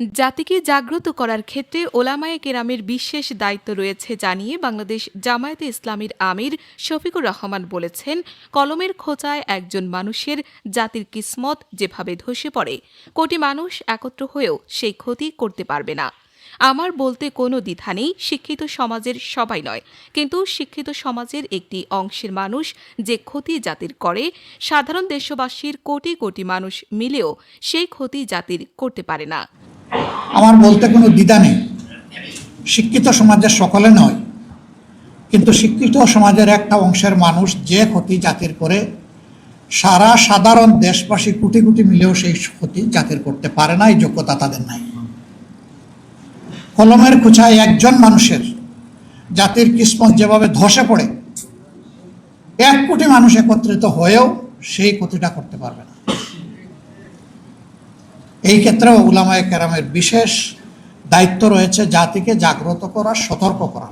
জাতিকে জাগ্রত করার ক্ষেত্রে ওলামায়ে কেরামের বিশেষ দায়িত্ব রয়েছে জানিয়ে বাংলাদেশ জামায়াতে ইসলামীর আমির শফিকুর রহমান বলেছেন, কলমের খোঁচায় একজন মানুষের জাতির কিসমত যেভাবে ধসে পড়ে, কোটি মানুষ একত্র হয়েও সেই ক্ষতি করতে পারবে না। আমার বলতে কোনো দ্বিধা নেই, শিক্ষিত সমাজের সবাই নয়, কিন্তু শিক্ষিত সমাজের একটি অংশের মানুষ যে ক্ষতি জাতির করে, সাধারণ দেশবাসীর কোটি কোটি মানুষ মিলেও সেই ক্ষতি জাতির করতে পারে না। আমার বলতে কোনো দ্বিধা নেই। শিক্ষিত সমাজের সকলে নয়, কিন্তু শিক্ষিত সমাজের একটা অংশের মানুষ যে ক্ষতি জাতির করে, সারা সাধারণ দেশবাসী কোটি কোটি মিলেও সেই ক্ষতি জাতির করতে পারে না, এই যোগ্যতা তাদের নাই। কলমের কুচায় একজন মানুষের জাতির কিসমত যেভাবে ধসে পড়ে, এক কোটি মানুষ একত্রিত হয়েও সেই ক্ষতিটা করতে পারবে না। এই ক্ষেত্রেও উলামায় কেরামের বিশেষ দায়িত্ব রয়েছে জাতিকে জাগ্রত করা সতর্ক করা।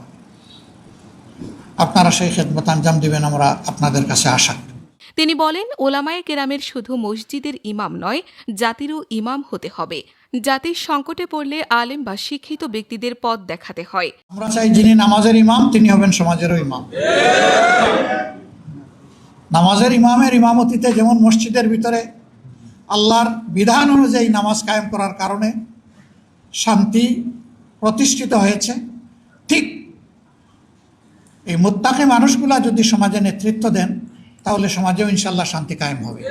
আপনারা সেই খেদমত আঞ্জাম দিবেন আমরা আপনাদের কাছে আশা তিনি বলেন ওলামায়ে কেরামের শুধু মসজিদের ইমাম নয় জাতিরও ইমাম হতে হবে। জাতির সংকটে পড়লে আলেম বা শিক্ষিত ব্যক্তিদের পথ দেখাতে হয়। আমরা চাই যিনি নামাজের ইমাম তিনি হবেন সমাজেরও ইমাম। নামাজের ইমামের ইমামতিতে যেমন মসজিদের ভিতরে আল্লাহর বিধান অনুযায়ী নামাজ কায়েম করার কারণে শান্তি প্রতিষ্ঠিত হয়েছে। ঠিক এই মোত্তাকে মানুষগুলা যদি সমাজে নেতৃত্ব দেন, তাহলে সমাজেও ইনশাল্লাহ শান্তি কায়েম হবে।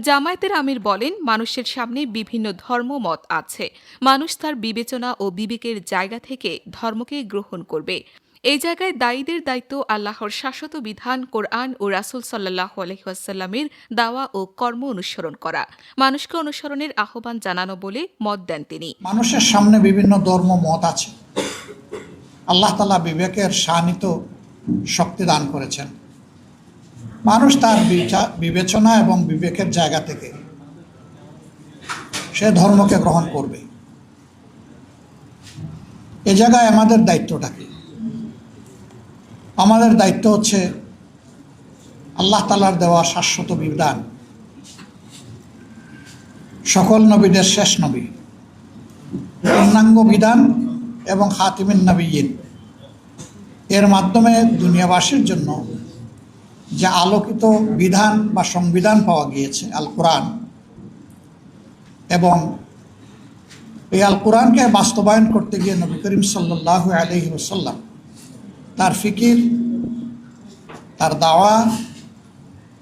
জামায়াতের আমির বলেন, মানুষের সামনে বিভিন্ন ধর্মমত আছে। মানুষ তার বিবেচনা ও বিবেকের জায়গা থেকে ধর্মকে গ্রহণ করবে। এই জায়গায় দায়ীদের দায়িত্ব আল্লাহর শাশ্বত বিধান, কোরআন ও রাসুল সাল্লাহ আলহিহাসাল্লামের দাওয়া ও কর্ম অনুসরণ করা। মানুষকে অনুসরণের আহ্বান জানানো বলে মত দেন তিনি। মানুষের সামনে বিভিন্ন ধর্ম, মত আছে। আল্লাহ তালা বিবেকের শানিত শক্তি দান করেছেন। মানুষ তার বিবেচনা এবং বিবেকের জায়গা থেকে সে ধর্মকে গ্রহণ করবে। এ জায়গায় আমাদের দায়িত্বটা কি? আমাদের দায়িত্ব হচ্ছে আল্লাহ তালার দেওয়া শাশ্বত বিধান। সকল নবীদের শেষ নবী। পূর্ণাঙ্গ বিধান এবং খাতিমিন নবীন এর মাধ্যমে দুনিয়াবাসীর জন্য যে আলোকিত বিধান বা সংবিধান পাওয়া গিয়েছে আল কোরআন এবং এই আল কোরআনকে বাস্তবায়ন করতে গিয়ে নবী করিম সাল্লাহ আলহি তার ফিকির, তার দাওয়া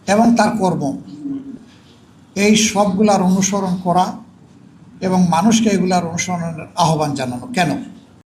এবং তার কর্ম। এই সবগুলার অনুসরণ করা এবং মানুষকে এগুলার অনুসরণের আহ্বান জানানো। কেন?